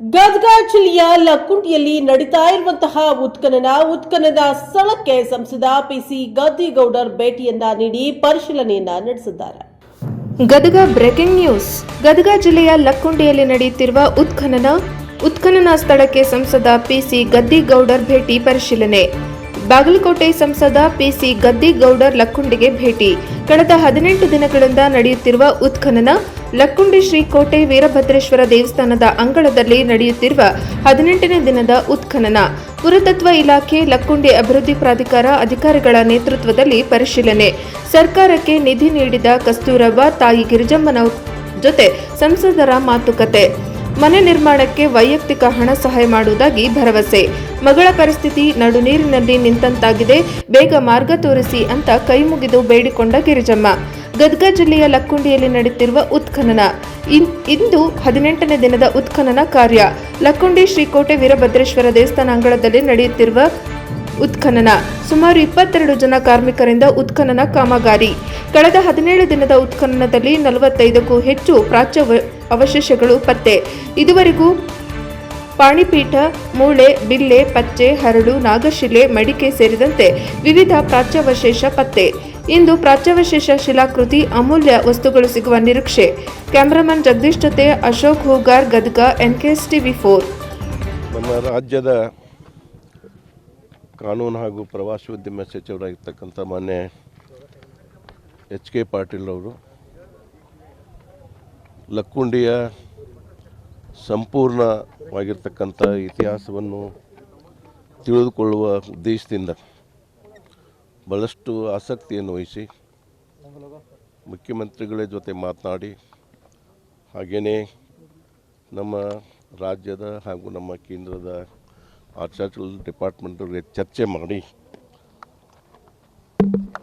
ಗದಗ ಜಿಲ್ಲೆಯ ಲಕ್ಕುಂಡಿಯಲ್ಲಿ ನಡೀತಾ ಇರುವಂತಹ ಉತ್ಖನನ ಉತ್ಖನನ ಸ್ಥಳಕ್ಕೆ ಸಂಸದ ಪಿಸಿ ಗದ್ದಿಗೌಡರ್ ಭೇಟಿಯನ್ನ ನೀಡಿ ಪರಿಶೀಲನೆಯನ್ನ ನಡೆಸಿದ್ದಾರೆ. Gadag breaking news. ಗದಗ ಜಿಲ್ಲೆಯ ಲಕ್ಕುಂಡಿಯಲ್ಲಿ ನಡೆಯುತ್ತಿರುವ ಉತ್ಖನನ ಉತ್ಖನನ ಸ್ಥಳಕ್ಕೆ ಸಂಸದ ಪಿಸಿ ಗದ್ದಿಗೌಡರ್ ಭೇಟಿ ಪರಿಶೀಲನೆ. ಬಾಗಲಕೋಟೆ ಸಂಸದ ಪಿಸಿ ಗದ್ದಿಗೌಡರ್ ಲಕ್ಕುಂಡಿಗೆ ಭೇಟಿ. ಕಳೆದ ಹದಿನೆಂಟು ದಿನಗಳಿಂದ ನಡೆಯುತ್ತಿರುವ ಉತ್ಖನನ, ಲಕ್ಕುಂಡಿ ಶ್ರೀ ಕೋಟೆ ವೀರಭದ್ರೇಶ್ವರ ದೇವಸ್ಥಾನದ ಅಂಗಳದಲ್ಲಿ ನಡೆಯುತ್ತಿರುವ ಹದಿನೆಂಟನೇ ದಿನದ ಉತ್ಖನನ. ಪುರಾತತ್ವ ಇಲಾಖೆ, ಲಕ್ಕುಂಡಿ ಅಭಿವೃದ್ಧಿ ಪ್ರಾಧಿಕಾರ ಅಧಿಕಾರಿಗಳ ನೇತೃತ್ವದಲ್ಲಿ ಪರಿಶೀಲನೆ. ಸರ್ಕಾರಕ್ಕೆ ನಿಧಿ ನೀಡಿದ ಕಸ್ತೂರವ್ವ ತಾಯಿ ಗಿರಿಜಮ್ಮನ ಜೊತೆ ಸಂಸದರ ಮಾತುಕತೆ. ಮನೆ ನಿರ್ಮಾಣಕ್ಕೆ ವೈಯಕ್ತಿಕ ಹಣ ಸಹಾಯ ಮಾಡುವುದಾಗಿ ಭರವಸೆ. ಮಗಳ ಪರಿಸ್ಥಿತಿ ನಡು ನೀರಿನಲ್ಲಿ ನಿಂತಂತಾಗಿದೆ. ಬೇಗ ಮಾರ್ಗ ತೋರಿಸಿ ಅಂತ ಕೈಮುಗಿದು ಬೇಡಿಕೊಂಡ ಗಿರಿಜಮ್ಮ. ಗದಗ ಜಿಲ್ಲೆಯ ಲಕ್ಕುಂಡಿಯಲ್ಲಿ ನಡೆಯುತ್ತಿರುವ ಉತ್ಖನನ. ಇಂದು ಹದಿನೆಂಟನೇ ದಿನದ ಉತ್ಖನನ ಕಾರ್ಯ. ಲಕ್ಕುಂಡಿ ಶ್ರೀಕೋಟೆ ವೀರಭದ್ರೇಶ್ವರ ದೇವಸ್ಥಾನ ಅಂಗಳದಲ್ಲಿ ನಡೆಯುತ್ತಿರುವ ಉತ್ಖನನ. ಸುಮಾರು ಇಪ್ಪತ್ತೆರಡು ಜನ ಕಾರ್ಮಿಕರಿಂದ ಉತ್ಖನನ ಕಾಮಗಾರಿ. ಕಳೆದ ಹದಿನೇಳು ದಿನದ ಉತ್ಖನನದಲ್ಲಿ ನಲವತ್ತೈದಕ್ಕೂ ಹೆಚ್ಚು ಪ್ರಾಚ್ಯ ಅವಶೇಷಗಳು ಪತ್ತೆ. ಇದುವರೆಗೂ ಪಾಣಿಪೀಠ, ಮೂಳೆ, ಬಿಲ್ಲೆ, ಪಚ್ಚೆ ಹರಳು ನಾಗಶಿಲೆ, ಮಡಿಕೆ ಸೇರಿದಂತೆ ವಿವಿಧ ಪ್ರಾಚ್ಯವಶೇಷ ಪತ್ತೆ. ಇಂದು ಪ್ರಾಚ್ಯವಶೇಷ ಶಿಲಾಕೃತಿ ಅಮೂಲ್ಯ ವಸ್ತುಗಳು ಸಿಗುವ ನಿರೀಕ್ಷೆ. ಕ್ಯಾಮರಾಮನ್ ಜಗದೀಶ್ ಜೊತೆ Ashok Hoogar, Gadag NKS TV four. ನಮ್ಮ ರಾಜ್ಯದ ಕಾನೂನು ಹಾಗೂ ಪ್ರವಾಸೋದ್ಯಮ ಸಚಿವರಾಗಿರ್ತಕ್ಕಂಥ ಮಾನ್ಯ ಎಚ್ ಕೆ ಪಾಟೀಲ್ ಅವರು. ಲಕ್ಕುಂಡಿಯ ಸಂಪೂರ್ಣವಾಗಿರ್ತಕ್ಕಂಥ ಇತಿಹಾಸವನ್ನು ತಿಳಿದುಕೊಳ್ಳುವ ಉದ್ದೇಶದಿಂದ ಭಾಳಷ್ಟು ಆಸಕ್ತಿಯನ್ನು ವಹಿಸಿ ಮುಖ್ಯಮಂತ್ರಿಗಳ ಜೊತೆ ಮಾತನಾಡಿ ಹಾಗೆಯೇ ನಮ್ಮ ರಾಜ್ಯದ ಹಾಗೂ ನಮ್ಮ ಕೇಂದ್ರದ ಆರ್ಚಾರಿಕಲ್ ಡಿಪಾರ್ಟ್ಮೆಂಟ್ಗೆ ಚರ್ಚೆ ಮಾಡಿ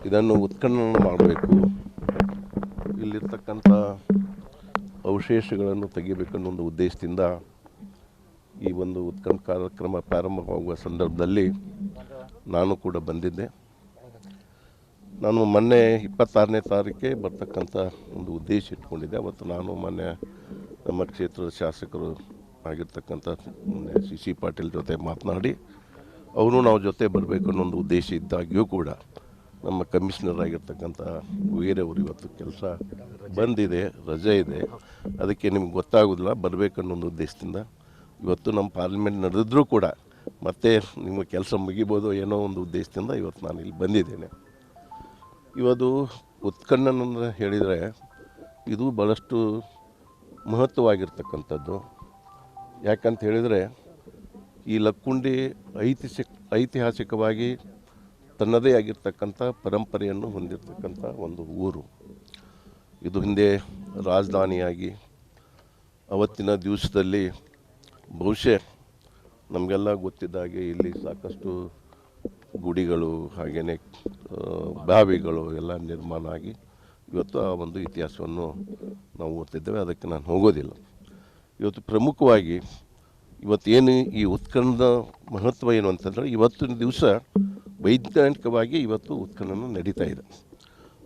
ಇದನ್ನು ಉತ್ಖನನ ಮಾಡಬೇಕು. ಇಲ್ಲಿರ್ತಕ್ಕಂಥ ಅವಶೇಷಗಳನ್ನು ತೆಗಿಬೇಕನ್ನೋ ಒಂದು ಉದ್ದೇಶದಿಂದ ಈ ಒಂದು ಉತ್ಖನ ಕಾರ್ಯಕ್ರಮ ಪ್ರಾರಂಭವಾಗುವ ಸಂದರ್ಭದಲ್ಲಿ ನಾನು ಕೂಡ ಬಂದಿದ್ದೆ. ನಾನು ಮೊನ್ನೆ ಇಪ್ಪತ್ತಾರನೇ ತಾರೀಕೆ ಬರ್ತಕ್ಕಂಥ ಒಂದು ಉದ್ದೇಶ ಇಟ್ಕೊಂಡಿದ್ದೆ. ಅವತ್ತು ನಾನು ಮೊನ್ನೆ ನಮ್ಮ ಕ್ಷೇತ್ರದ ಶಾಸಕರು ಆಗಿರ್ತಕ್ಕಂಥ ಸಿ ಸಿ ಪಾಟೀಲ್ ಜೊತೆ ಮಾತನಾಡಿ ಅವರು ನಾವು ಜೊತೆ ಬರಬೇಕು ಅನ್ನೋ ಒಂದು ಉದ್ದೇಶ ಇದ್ದಾಗ್ಯೂ ಕೂಡ. ನಮ್ಮ ಕಮಿಷನರ್ ಆಗಿರ್ತಕ್ಕಂಥ ವೀರವರು ಇವತ್ತು ಕೆಲಸ ಬಂದಿದೆ, ರಜೆ ಇದೆ. ಅದಕ್ಕೆ ನಿಮ್ಗೆ ಗೊತ್ತಾಗೋದಿಲ್ಲ, ಬರಬೇಕನ್ನೋ ಒಂದು ಉದ್ದೇಶದಿಂದ. ಇವತ್ತು ನಮ್ಮ ಪಾರ್ಲಿಮೆಂಟ್ ನಡೆದಿದ್ರೂ ಕೂಡ ಮತ್ತೆ ನಿಮ್ಮ ಕೆಲಸ ಮುಗಿಬೋದು ಏನೋ ಒಂದು ಉದ್ದೇಶದಿಂದ ಇವತ್ತು ನಾನು ಇಲ್ಲಿ ಬಂದಿದ್ದೇನೆ. ಇವತ್ತು ಉತ್ಕಣ್ಣನ ಹೇಳಿದರೆ ಇದು ಭಾಳಷ್ಟು ಮಹತ್ವವಾಗಿರ್ತಕ್ಕಂಥದ್ದು. ಯಾಕಂತ ಹೇಳಿದರೆ ಈ ಲಕ್ಕುಂಡಿ ಐತಿಹಾಸಿಕ ಐತಿಹಾಸಿಕವಾಗಿ ತನ್ನದೇ ಆಗಿರ್ತಕ್ಕಂಥ ಪರಂಪರೆಯನ್ನು ಹೊಂದಿರತಕ್ಕಂಥ ಒಂದು ಊರು. ಇದು ಹಿಂದೆ ರಾಜಧಾನಿಯಾಗಿ ಅವತ್ತಿನ ದಿವಸದಲ್ಲಿ ಬಹುಶಃ ನಮಗೆಲ್ಲ ಗೊತ್ತಿದ್ದ ಹಾಗೆ ಇಲ್ಲಿ ಸಾಕಷ್ಟು ಗುಡಿಗಳು ಹಾಗೆಯೇ ಬಾವಿಗಳು ಎಲ್ಲ ನಿರ್ಮಾಣ ಆಗಿ ಇವತ್ತು ಆ ಒಂದು ಇತಿಹಾಸವನ್ನು ನಾವು ಓದ್ತಿದ್ದೇವೆ. ಅದಕ್ಕೆ ನಾನು ಹೋಗೋದಿಲ್ಲ. ಇವತ್ತು ಪ್ರಮುಖವಾಗಿ ಇವತ್ತೇನು ಈ ಉತ್ಖನದ ಮಹತ್ವ ಏನು ಅಂತಂದರೆ ಇವತ್ತಿನ ದಿವಸ ವೈಜ್ಞಾನಿಕವಾಗಿ ಇವತ್ತು ಉತ್ಖನನ ನಡೀತಾ ಇದೆ.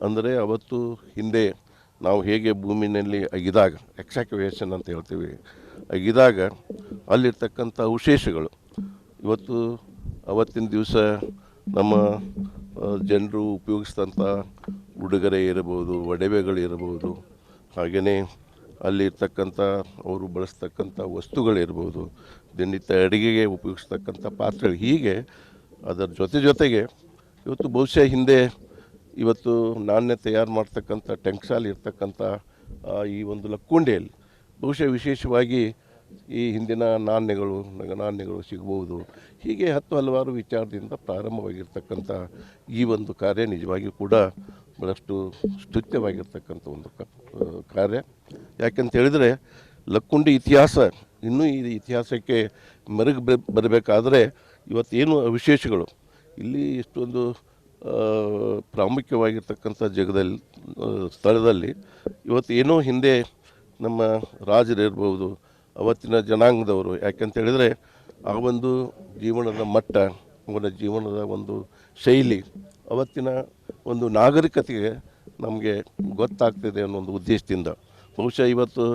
ಅಂದರೆ ಅವತ್ತು ಹಿಂದೆ ನಾವು ಹೇಗೆ ಭೂಮಿನಲ್ಲಿ ಅಗಿದಾಗ ಎಕ್ಸಾಕ್ಯುವೇಷನ್ ಅಂತ ಹೇಳ್ತೀವಿ, ಅಗಿದಾಗ ಅಲ್ಲಿರ್ತಕ್ಕಂಥ ಅವಶೇಷಗಳು. ಇವತ್ತು ಅವತ್ತಿನ ದಿವಸ ನಮ್ಮ ಜನರು ಉಪಯೋಗಿಸಿದಂಥ ಉಡುಗೊರೆ ಇರಬಹುದು ಒಡವೆಗಳು ಇರಬಹುದು ಹಾಗೆಯೇ ಅಲ್ಲಿರ್ತಕ್ಕಂಥ ಅವರು ಬಳಸ್ತಕ್ಕಂಥ ವಸ್ತುಗಳಿರ್ಬೋದು, ದಿನನಿತ್ಯ ಅಡುಗೆಗೆ ಉಪಯೋಗಿಸ್ತಕ್ಕಂಥ ಪಾತ್ರೆಗಳು. ಹೀಗೆ ಅದರ ಜೊತೆ ಜೊತೆಗೆ ಇವತ್ತು ಬಹುಶಃ ಹಿಂದೆ ಇವತ್ತು ನಾಣ್ಯ ತಯಾರು ಮಾಡ್ತಕ್ಕಂಥ ಟೆಂಕ್ಸಾಲ್ ಇರ್ತಕ್ಕಂಥ ಈ ಒಂದು ಲಕ್ಕುಂಡೆಯಲ್ಲಿ ಬಹುಶಃ ವಿಶೇಷವಾಗಿ ಈ ಹಿಂದಿನ ನಾಣ್ಯಗಳು ನಾಣ್ಯಗಳು ಸಿಗ್ಬೋದು. ಹೀಗೆ ಹತ್ತು ಹಲವಾರು ವಿಚಾರದಿಂದ ಪ್ರಾರಂಭವಾಗಿರ್ತಕ್ಕಂಥ ಈ ಒಂದು ಕಾರ್ಯ ನಿಜವಾಗಿಯೂ ಕೂಡ ಭಾಳಷ್ಟು ಸ್ತುತ್ಯವಾಗಿರ್ತಕ್ಕಂಥ ಒಂದು ಕಾರ್ಯ. ಯಾಕೆಂತ ಹೇಳಿದರೆ ಲಕ್ಕುಂಡಿ ಇತಿಹಾಸ ಇನ್ನೂ ಈ ಇತಿಹಾಸಕ್ಕೆ ಮೆರುಗು ಬರಬೇಕಾದರೆ ಇವತ್ತೇನು ವಿಶೇಷಗಳು? ಇಲ್ಲಿ ಇಷ್ಟೊಂದು ಪ್ರಾಮುಖ್ಯವಾಗಿರ್ತಕ್ಕಂಥ ಜಗದಲ್ಲಿ ಸ್ಥಳದಲ್ಲಿ ಇವತ್ತು ಏನೋ ಹಿಂದೆ ನಮ್ಮ ರಾಜರಿರ್ಬೋದು ಅವತ್ತಿನ ಜನಾಂಗದವರು. ಯಾಕಂತ ಹೇಳಿದರೆ ಆ ಒಂದು ಜೀವನದ ಮಟ್ಟ, ಅವನ ಜೀವನದ ಒಂದು ಶೈಲಿ, ಅವತ್ತಿನ ಒಂದು ನಾಗರಿಕತೆಗೆ ನಮಗೆ ಗೊತ್ತಾಗ್ತಿದೆ ಅನ್ನೋ ಒಂದು ಉದ್ದೇಶದಿಂದ. ಬಹುಶಃ ಇವತ್ತು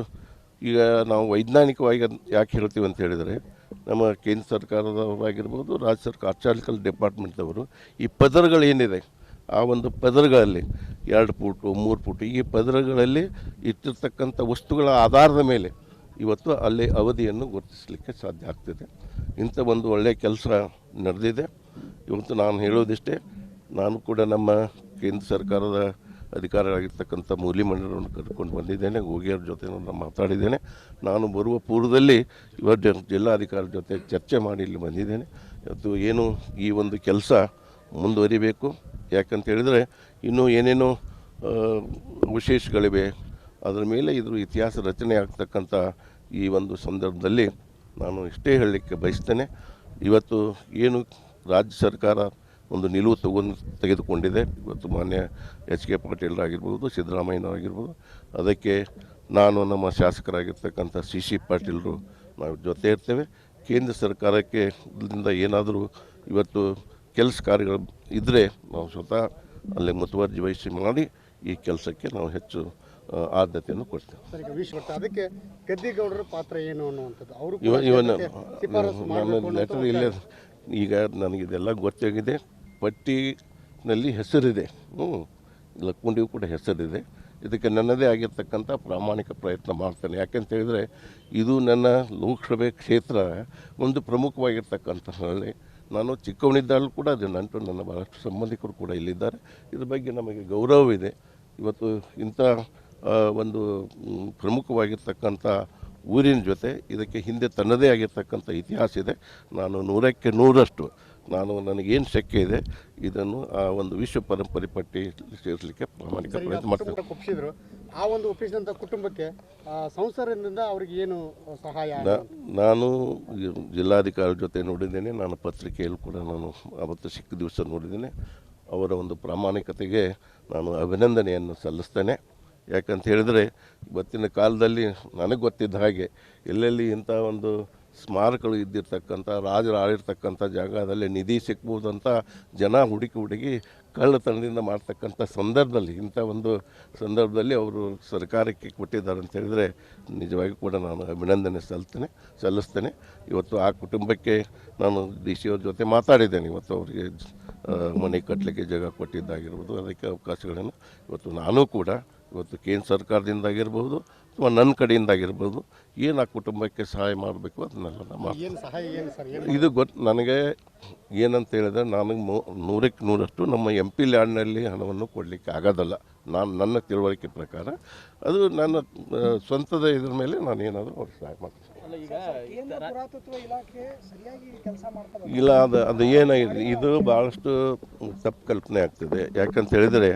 ಈಗ ನಾವು ವೈಜ್ಞಾನಿಕವಾಗಿ ಯಾಕೆ ಹೇಳ್ತೀವಿ ಅಂತ ಹೇಳಿದರೆ, ನಮ್ಮ ಕೇಂದ್ರ ಸರ್ಕಾರದವರಾಗಿರ್ಬೋದು ರಾಜ್ಯ ಸರ್ಕಾರ ಆರ್ಚಾಲಿಕಲ್ ಡಿಪಾರ್ಟ್ಮೆಂಟ್ದವರು ಈ ಪದರಗಳೇನಿದೆ ಆ ಒಂದು ಪದರಗಳಲ್ಲಿ ಎರಡು ಫೂಟು ಮೂರು ಫೂಟು ಈ ಪದರಗಳಲ್ಲಿ ಇಟ್ಟಿರ್ತಕ್ಕಂಥ ವಸ್ತುಗಳ ಆಧಾರದ ಮೇಲೆ ಇವತ್ತು ಅಲ್ಲಿ ಅವಧಿಯನ್ನು ಗುರುತಿಸಲಿಕ್ಕೆ ಸಾಧ್ಯ ಆಗ್ತಿದೆ. ಇಂಥ ಒಂದು ಒಳ್ಳೆಯ ಕೆಲಸ ನಡೆದಿದೆ. ಇವತ್ತು ನಾನು ಹೇಳೋದಿಷ್ಟೇ, ನಾನು ಕೂಡ ನಮ್ಮ ಕೇಂದ್ರ ಸರ್ಕಾರದ ಅಧಿಕಾರಿಯಾಗಿರ್ತಕ್ಕಂಥ ಮೂಲಿ ಮಂಡಲವನ್ನು ಕರ್ಕೊಂಡು ಬಂದಿದ್ದೇನೆ ಹೋಗಿ ಅವ್ರ ಜೊತೆ ನಾನು ಮಾತಾಡಿದ್ದೇನೆ. ನಾನು ಬರುವ ಪೂರ್ವದಲ್ಲಿ ಇವತ್ತು ಜಿಲ್ಲಾಧಿಕಾರಿ ಜೊತೆ ಚರ್ಚೆ ಮಾಡಿ ಇಲ್ಲಿ ಬಂದಿದ್ದೇನೆ. ಇವತ್ತು ಏನು ಈ ಒಂದು ಕೆಲಸ ಮುಂದುವರಿಬೇಕು? ಯಾಕಂತ ಹೇಳಿದರೆ ಇನ್ನೂ ಏನೇನೋ ವಿಶೇಷಗಳಿವೆ. ಅದರ ಮೇಲೆ ಇದ್ರ ಇತಿಹಾಸ ರಚನೆ ಆಗ್ತಕ್ಕಂಥ ಈ ಒಂದು ಸಂದರ್ಭದಲ್ಲಿ ನಾನು ಇಷ್ಟೇ ಹೇಳಲಿಕ್ಕೆ ಬಯಸ್ತೇನೆ. ಇವತ್ತು ಏನು ರಾಜ್ಯ ಸರ್ಕಾರ ಒಂದು ನಿಲುವು ತಗೊಂಡು ತೆಗೆದುಕೊಂಡಿದೆ. ಇವತ್ತು ಮಾನ್ಯ ಎಚ್ ಕೆ ಪಾಟೀಲ್ರಾಗಿರ್ಬೋದು ಸಿದ್ದರಾಮಯ್ಯನವರಾಗಿರ್ಬೋದು ಅದಕ್ಕೆ ನಾನು ನಮ್ಮ ಶಾಸಕರಾಗಿರ್ತಕ್ಕಂಥ ಸಿ ಸಿ ಪಾಟೀಲರು ನಾವು ಜೊತೆ ಇರ್ತೇವೆ. ಕೇಂದ್ರ ಸರ್ಕಾರಕ್ಕೆ ಇದರಿಂದ ಏನಾದರೂ ಇವತ್ತು ಕೆಲಸ ಕಾರ್ಯಗಳು ಇದ್ದರೆ ನಾವು ಸ್ವತಃ ಅಲ್ಲಿ ಮುತುವರ್ಜಿ ವಹಿಸಿ ಮಾಡಿ ಈ ಕೆಲಸಕ್ಕೆ ನಾವು ಹೆಚ್ಚು ಆದ್ಯತೆಯನ್ನು ಕೊಡ್ತೇವೆ. ಸರ್ ಈಗ ಅದಕ್ಕೆ ಗದ್ದಿಗೌಡರ ಪಾತ್ರ ಏನು ಅನ್ನುವಂಥದ್ದು? ಅವರು ಇವ ಇವನ ಶಿಫಾರಸು ನನ್ನ ಮಾಡಬೇಕು ಲೆಟರ್ ಇಲ್ಲೇ ಈಗ ನನಗಿದೆಲ್ಲ ಗೊತ್ತಾಗಿದೆ. ಪಟ್ಟಿನಲ್ಲಿ ಹೆಸರಿದೆ. ಹ್ಞೂ. ಲಕ್ಕೊಂಡಿಗೂ ಕೂಡ ಹೆಸರಿದೆ. ಇದಕ್ಕೆ ನನ್ನದೇ ಆಗಿರ್ತಕ್ಕಂಥ ಪ್ರಾಮಾಣಿಕ ಪ್ರಯತ್ನ ಮಾಡ್ತೇನೆ. ಯಾಕೆಂತ ಹೇಳಿದರೆ ಇದು ನನ್ನ ಲೋಕಸಭೆ ಕ್ಷೇತ್ರ. ಒಂದು ಪ್ರಮುಖವಾಗಿರ್ತಕ್ಕಂಥ ಹಳ್ಳಿ ನಾನು ಚಿಕ್ಕವನಿದ್ದಾಗಲೂ ಕೂಡ ಅದು ನಂಟು. ನನ್ನ ಬಹಳಷ್ಟು ಸಂಬಂಧಿಕರು ಕೂಡ ಇಲ್ಲಿದ್ದಾರೆ. ಇದ್ರ ಬಗ್ಗೆ ನಮಗೆ ಗೌರವವಿದೆ. ಇವತ್ತು ಇಂಥ ಒಂದು ಪ್ರಮುಖವಾಗಿರ್ತಕ್ಕಂಥ ಊರಿನ ಜೊತೆ ಇದಕ್ಕೆ ಹಿಂದೆ ತನ್ನದೇ ಆಗಿರ್ತಕ್ಕಂಥ ಇತಿಹಾಸ ಇದೆ. ನಾನು ನೂರಕ್ಕೆ ನೂರಷ್ಟು ನಾನು ನನಗೇನು ಶಕ್ಯ ಇದೆ ಇದನ್ನು ಆ ಒಂದು ವಿಶ್ವ ಪರಂಪರೆ ಪಟ್ಟಿ ಸೇರಿಸಲಿಕ್ಕೆ ಪ್ರಾಮಾಣಿಕ ಪ್ರಯತ್ನ ಮಾಡ್ತಾರೆ ಒಪ್ಪಿಸಿದ್ರು ಆ ಒಂದು ಒಪ್ಪಿಸಿದಂಥ ಕುಟುಂಬಕ್ಕೆ ಆ, ಸಂಸಾರದಿಂದ ಅವರಿಗೆ ಏನು ಸಹಾಯ ನಾನು ಜಿಲ್ಲಾಧಿಕಾರಿ ಜೊತೆ ನೋಡಿದ್ದೇನೆ. ನಾನು ಪತ್ರಿಕೆಯಲ್ಲಿ ಕೂಡ ನಾನು ಅವತ್ತು ಸಿಕ್ಕ ದಿವಸ ನೋಡಿದ್ದೇನೆ. ಅವರ ಒಂದು ಪ್ರಾಮಾಣಿಕತೆಗೆ ನಾನು ಅಭಿನಂದನೆಯನ್ನು ಸಲ್ಲಿಸ್ತೇನೆ. ಯಾಕಂತ ಹೇಳಿದರೆ ಇವತ್ತಿನ ಕಾಲದಲ್ಲಿ ನನಗೆ ಗೊತ್ತಿದ್ದ ಹಾಗೆ ಎಲ್ಲೆಲ್ಲಿ ಇಂಥ ಒಂದು ಸ್ಮಾರಕಗಳು ಇದ್ದಿರ್ತಕ್ಕಂಥ, ರಾಜರು ಆಳಿರ್ತಕ್ಕಂಥ ಜಾಗದಲ್ಲಿ ನಿಧಿ ಸಿಗ್ಬೋದಂತ ಜನ ಹುಡುಕಿ ಹುಡುಕಿ ಕಳ್ಳತನದಿಂದ ಮಾಡ್ತಕ್ಕಂಥ ಸಂದರ್ಭದಲ್ಲಿ, ಇಂಥ ಒಂದು ಸಂದರ್ಭದಲ್ಲಿ ಅವರು ಸರ್ಕಾರಕ್ಕೆ ಕೊಟ್ಟಿದ್ದಾರೆ ಅಂತ ಹೇಳಿದರೆ ನಿಜವಾಗಿ ಕೂಡ ನಾನು ಅಭಿನಂದನೆ ಸಲ್ತೇನೆ, ಸಲ್ಲಿಸ್ತೇನೆ. ಇವತ್ತು ಆ ಕುಟುಂಬಕ್ಕೆ ನಾನು ಡಿ ಸಿ ಅವ್ರ ಜೊತೆ ಮಾತಾಡಿದ್ದೇನೆ. ಇವತ್ತು ಅವರಿಗೆ ಮನೆ ಕಟ್ಟಲಿಕ್ಕೆ ಜಾಗ ಕೊಟ್ಟಿದ್ದಾಗಿರ್ಬೋದು, ಅದಕ್ಕೆ ಅವಕಾಶಗಳನ್ನು ಇವತ್ತು ನಾನು ಕೂಡ ಇವತ್ತು ಕೇಂದ್ರ ಸರ್ಕಾರದಿಂದ ಆಗಿರ್ಬೋದು ಅಥವಾ ನನ್ನ ಕಡೆಯಿಂದ ಆಗಿರ್ಬೋದು ಏನು ಆ ಕುಟುಂಬಕ್ಕೆ ಸಹಾಯ ಮಾಡಬೇಕು ಅದನ್ನೆಲ್ಲ ನಾನು ಮಾಡ್ತೀನಿ. ಏನು ಸಹಾಯ ಏನು ಸರ್? ಇದು ಗೊತ್ತು ನನಗೆ ಏನಂತ ಹೇಳಿದ್ರೆ ನನಗೆ ಮೂ- ನೂರಕ್ಕೆ ನೂರಷ್ಟು ನಮ್ಮ ಎಂ ಪಿ ಲ್ಯಾಂಡ್ನಲ್ಲಿ ಹಣವನ್ನು ಕೊಡಲಿಕ್ಕೆ ಆಗೋದಲ್ಲ. ನಾನು ನನ್ನ ತಿಳುವಳಿಕೆ ಪ್ರಕಾರ ಅದು ನನ್ನ ಸ್ವಂತದ ಇದ್ರ ಮೇಲೆ ನಾನು ಏನಾದರೂ ಅವ್ರಿಗೆ ಸಹಾಯ ಮಾಡ್ತೀನಿ. ಇಲ್ಲ ಅದು ಅದು ಏನಾಗಿದೆ ಇದು ಭಾಳಷ್ಟು ತಪ್ಪು ಕಲ್ಪನೆ ಆಗ್ತದೆ. ಯಾಕಂತ ಹೇಳಿದರೆ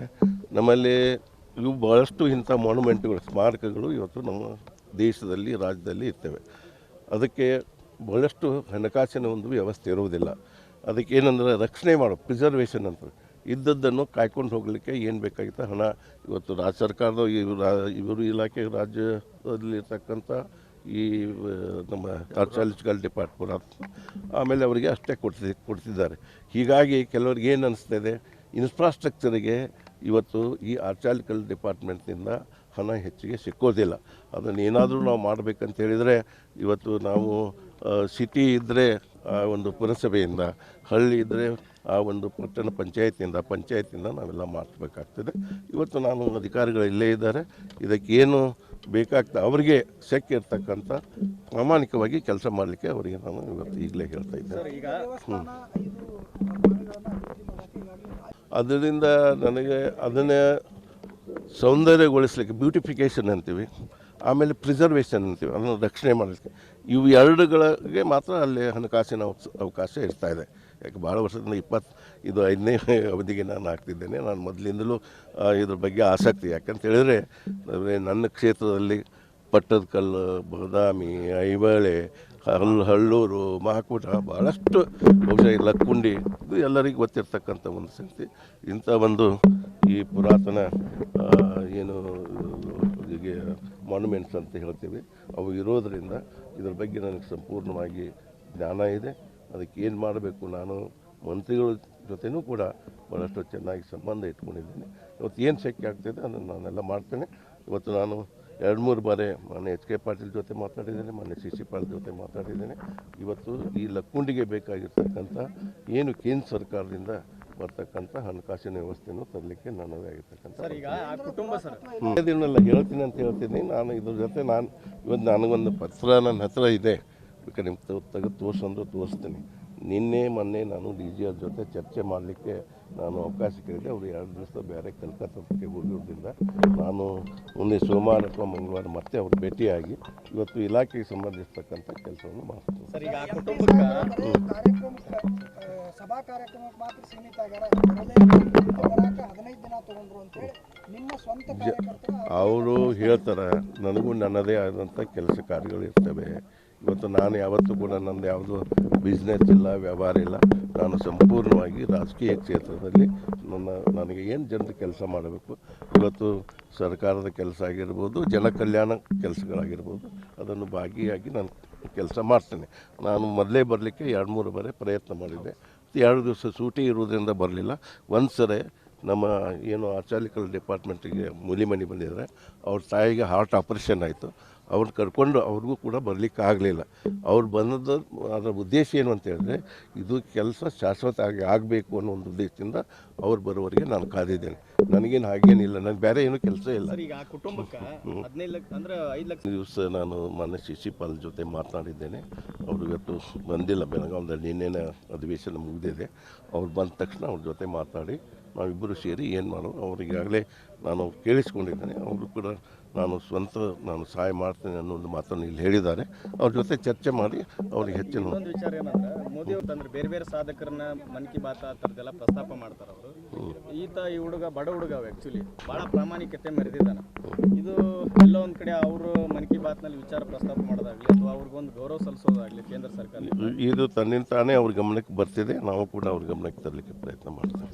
ನಮ್ಮಲ್ಲಿ ಇವು ಭಾಳಷ್ಟು ಇಂಥ ಮಾನ್ಯುಮೆಂಟ್ಗಳು ಸ್ಮಾರಕಗಳು ಇವತ್ತು ನಮ್ಮ ದೇಶದಲ್ಲಿ, ರಾಜ್ಯದಲ್ಲಿ ಇರ್ತವೆ. ಅದಕ್ಕೆ ಭಾಳಷ್ಟು ಹಣಕಾಸಿನ ಒಂದು ವ್ಯವಸ್ಥೆ ಇರುವುದಿಲ್ಲ. ಅದಕ್ಕೆ ಏನಂದ್ರೆ ರಕ್ಷಣೆ ಮಾಡೋ ಪ್ರಿಸರ್ವೇಷನ್ ಅಂತ. ಇದ್ದದ್ದನ್ನು ಕಾಯ್ಕೊಂಡು ಹೋಗಲಿಕ್ಕೆ ಏನು ಬೇಕಾಗಿತ್ತು? ಹಣ. ಇವತ್ತು ರಾಜ್ಯ ಸರ್ಕಾರದ, ಇವರು ಇಲಾಖೆ ರಾಜ್ಯದಲ್ಲಿರ್ತಕ್ಕಂಥ ಈ ನಮ್ಮ ಆರ್ಚಾಲಜಿಕಲ್ ಡಿಪಾರ್ಟ್ಮೆಂಟ್ ಆಮೇಲೆ ಅವರಿಗೆ ಅಷ್ಟೇ ಕೊಡ್ತಿ, ಕೊಡ್ತಿದ್ದಾರೆ. ಹೀಗಾಗಿ ಕೆಲವರಿಗೆ ಏನು ಅನಿಸ್ತದೆ? ಇನ್ಫ್ರಾಸ್ಟ್ರಕ್ಚರಿಗೆ ಇವತ್ತು ಈ ಆರ್ಚಾಲಿಕಲ್ ಡಿಪಾರ್ಟ್ಮೆಂಟ್ನಿಂದ ಹಣ ಹೆಚ್ಚಿಗೆ ಸಿಕ್ಕೋದಿಲ್ಲ. ಅದನ್ನು ಏನಾದರೂ ನಾವು ಮಾಡಬೇಕಂತ ಹೇಳಿದರೆ ಇವತ್ತು ನಾವು ಸಿಟಿ ಇದ್ದರೆ ಆ ಒಂದು ಪುರಸಭೆಯಿಂದ ಹಳ್ಳಿ ಇದ್ದರೆ ಆ ಒಂದು ಪಟ್ಟಣ ಪಂಚಾಯತಿಯಿಂದ ಪಂಚಾಯತಿಯಿಂದ ನಾವೆಲ್ಲ ಮಾಡಿಸ್ಬೇಕಾಗ್ತದೆ ಇವತ್ತು ನಾನು ಅಧಿಕಾರಿಗಳು ಇಲ್ಲೇ ಇದ್ದಾರೆ. ಇದಕ್ಕೇನು ಬೇಕಾಗ್ತದೆ ಅವರಿಗೆ ಶಕ್ಯ ಇರ್ತಕ್ಕಂಥ ಪ್ರಾಮಾಣಿಕವಾಗಿ ಕೆಲಸ ಮಾಡಲಿಕ್ಕೆ ಅವರಿಗೆ ನಾನು ಇವತ್ತು ಈಗಲೇ ಹೇಳ್ತಾ ಇದ್ದೇನೆ. ಅದರಿಂದ ನನಗೆ ಅದನ್ನೇ ಸೌಂದರ್ಯಗೊಳಿಸ್ಲಿಕ್ಕೆ ಬ್ಯೂಟಿಫಿಕೇಷನ್ ಅಂತೀವಿ, ಆಮೇಲೆ ಪ್ರಿಸರ್ವೇಷನ್ ಅಂತೀವಿ, ಅದನ್ನು ರಕ್ಷಣೆ ಮಾಡಲಿಕ್ಕೆ. ಇವು ಎರಡುಗಳಿಗೆ ಮಾತ್ರ ಅಲ್ಲಿ ಹಣಕಾಸಿನ ಅವಕಾಶ- ಇರ್ತಾ ಇದೆ. ಯಾಕೆ ಭಾಳ ವರ್ಷದಿಂದ ಇಪ್ಪತ್ತು ಇದು ಐದನೇ ಅವಧಿಗೆ ನಾನು ಹಾಕ್ತಿದ್ದೇನೆ ನಾನು ಮೊದಲಿಂದಲೂ ಇದ್ರ ಬಗ್ಗೆ ಆಸಕ್ತಿ. ಯಾಕಂತ ಹೇಳಿದ್ರೆ ನನ್ನ ಕ್ಷೇತ್ರದಲ್ಲಿ ಪಟ್ಟದಕಲ್ಲು ಬಾದಾಮಿ ಐಬಾಳೆ ಹಲ್ ಹಳ್ಳೂರು ಮಹಾಕೂಟ ಭಾಳಷ್ಟು ಬಹುಶಃ ಲಕ್ಕುಂಡಿ, ಇದು ಎಲ್ಲರಿಗೂ ಗೊತ್ತಿರ್ತಕ್ಕಂಥ ಒಂದು ಸಂಗತಿ ಇಂಥ ಒಂದು ಈ ಪುರಾತನ ಏನು ಈಗ ಮಾನ್ಯುಮೆಂಟ್ಸ್ ಅಂತ ಹೇಳ್ತೀವಿ. ಅವು ಇರೋದರಿಂದ ಇದ್ರ ಬಗ್ಗೆ ನನಗೆ ಸಂಪೂರ್ಣವಾಗಿ ಜ್ಞಾನ ಇದೆ. ಅದಕ್ಕೆ ಏನು ಮಾಡಬೇಕು ನಾನು? ಮಂತ್ರಿಗಳ ಜೊತೆನೂ ಕೂಡ ಭಾಳಷ್ಟು ಚೆನ್ನಾಗಿ ಸಂಬಂಧ ಇಟ್ಕೊಂಡಿದ್ದೀನಿ. ಇವತ್ತು ಏನು ಶಕ್ತಿ ಆಗ್ತಿದೆ ಅದನ್ನು ನಾನೆಲ್ಲ ಮಾಡ್ತೇನೆ. ಇವತ್ತು ನಾನು ಎರಡು ಮೂರು ಬಾರಿ ಮೊನ್ನೆ ಎಚ್ ಕೆ ಪಾಟೀಲ್ ಜೊತೆ ಮಾತಾಡಿದ್ದೇನೆ ಮೊನ್ನೆ ಸಿ ಸಿ ಪಾಟೀಲ್ ಜೊತೆ ಮಾತಾಡಿದ್ದೇನೆ. ಇವತ್ತು ಈ ಲಕ್ಕುಂಡಿಗೆ ಬೇಕಾಗಿರ್ತಕ್ಕಂಥ ಏನು ಕೇಂದ್ರ ಸರ್ಕಾರದಿಂದ ಬರ್ತಕ್ಕಂಥ ಹಣಕಾಸಿನ ವ್ಯವಸ್ಥೆಯನ್ನು ತರಲಿಕ್ಕೆ ನನ್ನದೇ ಆಗಿರ್ತಕ್ಕಂಥ ಸರ್ ಈಗ ಆ ಕುಟುಂಬ ಸರ್. ಇದನ್ನೆಲ್ಲ ಹೇಳ್ತೀನಿ ಅಂತ ಹೇಳ್ತೀನಿ ನಾನು ಇದ್ರ ಜೊತೆ ನಾನು ಇವತ್ತು ನನಗೊಂದು ಪತ್ರ ನನ್ನ ಹತ್ರ ಇದೆ. ಬೇಕಾದ್ರೆ ನಿಮ್ಗೆ ತೆಗೆದು ತೋರಿಸಂದ್ರೆ ತೋರಿಸ್ತೀನಿ. ನಿನ್ನೆ ಮೊನ್ನೆ ನಾನು ಡಿ ಜಿ ಅವ್ರ ಜೊತೆ ಚರ್ಚೆ ಮಾಡಲಿಕ್ಕೆ ನಾನು ಅವಕಾಶ ಕೇಳಿದೆ ಅವರು ಎರಡು ದಿವಸ ಬೇರೆ ಕಲ್ಕತ್ತಾಕ್ಕೆ ಹೋಗಿರೋದ್ರಿಂದ ನಾನು ಮುಂದೆ ಸೋಮವಾರ ಅಥವಾ ಮಂಗಳವಾರ ಮತ್ತೆ ಅವರು ಭೇಟಿಯಾಗಿ ಇವತ್ತು ಇಲಾಖೆಗೆ ಸಂಬಂಧಿಸ್ತಕ್ಕಂಥ ಕೆಲಸವನ್ನು ಮಾಡ್ತೀವಿ ಅವರು ಹೇಳ್ತಾರೆ ನನಗೂ ನನ್ನದೇ ಆದಂಥ ಕೆಲಸ ಕಾರ್ಯಗಳು ಇರ್ತವೆ. ಇವತ್ತು ನಾನು ಯಾವತ್ತೂ ಕೂಡ ನಂದು ಯಾವುದೂ ಬಿಸ್ನೆಸ್ ಇಲ್ಲ, ವ್ಯವಹಾರ ಇಲ್ಲ. ನಾನು ಸಂಪೂರ್ಣವಾಗಿ ರಾಜಕೀಯ ಕ್ಷೇತ್ರದಲ್ಲಿ ನನ್ನ, ನನಗೆ ಏನು ಜನರು ಕೆಲಸ ಮಾಡಬೇಕು? ಇವತ್ತು ಸರ್ಕಾರದ ಕೆಲಸ ಆಗಿರ್ಬೋದು, ಜನ ಕಲ್ಯಾಣ ಕೆಲಸಗಳಾಗಿರ್ಬೋದು, ಅದನ್ನು ಭಾಗಿಯಾಗಿ ನಾನು ಕೆಲಸ ಮಾಡ್ತೇನೆ. ನಾನು ಮೊದಲೇ ಬರಲಿಕ್ಕೆ ಎರಡು ಮೂರು ಬಾರಿ ಪ್ರಯತ್ನ ಮಾಡಿದ್ದೆ. ಎರಡು ದಿವಸ ಸೂಟಿ ಇರುವುದರಿಂದ ಬರಲಿಲ್ಲ. ಒಂದು ಸರಿ ನಮ್ಮ ಏನು ಆಚಾಲಿಕಲ್ ಡಿಪಾರ್ಟ್ಮೆಂಟಿಗೆ ಮೂಲಿಮನಿ ಬಂದಿದ್ದಾರೆ. ಅವ್ರ ತಾಯಿಗೆ ಹಾರ್ಟ್ ಆಪರೇಷನ್ ಆಯಿತು. ಅವ್ರನ್ನ ಕರ್ಕೊಂಡು ಅವ್ರಿಗೂ ಕೂಡ ಬರಲಿಕ್ಕೆ ಆಗಲಿಲ್ಲ. ಅವ್ರು ಬಂದದ್ದು ಅದರ ಉದ್ದೇಶ ಏನು ಅಂತ ಹೇಳಿದ್ರೆ ಇದು ಕೆಲಸ ಶಾಶ್ವತ ಆಗಿ ಆಗಬೇಕು ಅನ್ನೋ ಒಂದು ಉದ್ದೇಶದಿಂದ ಅವ್ರು ಬರೋವರೆಗೆ ನಾನು ಕಾದಿದ್ದೇನೆ. ನನಗೇನು ಹಾಗೇನಿಲ್ಲ ನನಗೆ ಬೇರೆ ಏನೂ ಕೆಲಸ ಇಲ್ಲ. ದಿವಸ ನಾನು ಮೊನ್ನೆ ಶಿಶಿಪಾಲ್ ಜೊತೆ ಮಾತನಾಡಿದ್ದೇನೆ. ಅವರು ಇವತ್ತು ಬಂದಿಲ್ಲ ಬೆಳಗಾವದಲ್ಲಿ ನಿನ್ನೆನ ಅಧಿವೇಶನ ಮುಗಿದಿದೆ. ಅವ್ರು ಬಂದ ತಕ್ಷಣ ಅವ್ರ ಜೊತೆ ಮಾತಾಡಿ ನಾವಿಬ್ಬರು ಸೇರಿ ಏನು ಮಾಡೋದು ಅವ್ರಿಗಾಗಲೇ ನಾನು ಕೇಳಿಸ್ಕೊಂಡಿದ್ದೇನೆ. ಅವರು ಕೂಡ ನಾನು ಸ್ವಂತ ನಾನು ಸಹಾಯ ಮಾಡ್ತೇನೆ ಅನ್ನೋ ಒಂದು ಮಾತನ್ನು ಇಲ್ಲಿ ಹೇಳಿದ್ದಾರೆ. ಅವ್ರ ಜೊತೆ ಚರ್ಚೆ ಮಾಡಿ ಅವ್ರಿಗೆ ಹೆಚ್ಚಿನ ಒಂದು ವಿಚಾರ ಏನಂದ್ರೆ ಮೋದಿ ಅವ್ರು ತಂದ್ರೆ ಬೇರೆ ಬೇರೆ ಸಾಧಕರನ್ನ ಮನ್ ಕಿ ಬಾತ್ ಆ ಥರದ್ದೆಲ್ಲ ಪ್ರಸ್ತಾಪ ಮಾಡ್ತಾರೆ ಅವರು. ಈತ ಈ ಹುಡುಗ ಬಡ ಹುಡುಗ ಆ್ಯಕ್ಚುಲಿ ಭಾಳ ಪ್ರಾಮಾಣಿಕತೆ ಮೆರೆದಿದ್ದಾನೆ. ಇದು ಎಲ್ಲೋ ಒಂದು ಕಡೆ ಅವರು ಮನ್ ಕಿ ಬಾತ್ನಲ್ಲಿ ವಿಚಾರ ಪ್ರಸ್ತಾಪ ಮಾಡೋದಾಗ್ಲಿ ಅಥವಾ ಅವ್ರಿಗೊಂದು ಗೌರವ ಸಲ್ಲಿಸೋದಾಗಲಿ ಕೇಂದ್ರ ಸರ್ಕಾರ ಇದು ತನ್ನಿಂದ ತಾನೇ ಅವ್ರ ಗಮನಕ್ಕೆ ಬರ್ತಿದೆ. ನಾವು ಕೂಡ ಅವ್ರ ಗಮನಕ್ಕೆ ತರಲಿಕ್ಕೆ ಪ್ರಯತ್ನ ಮಾಡ್ತೀವಿ.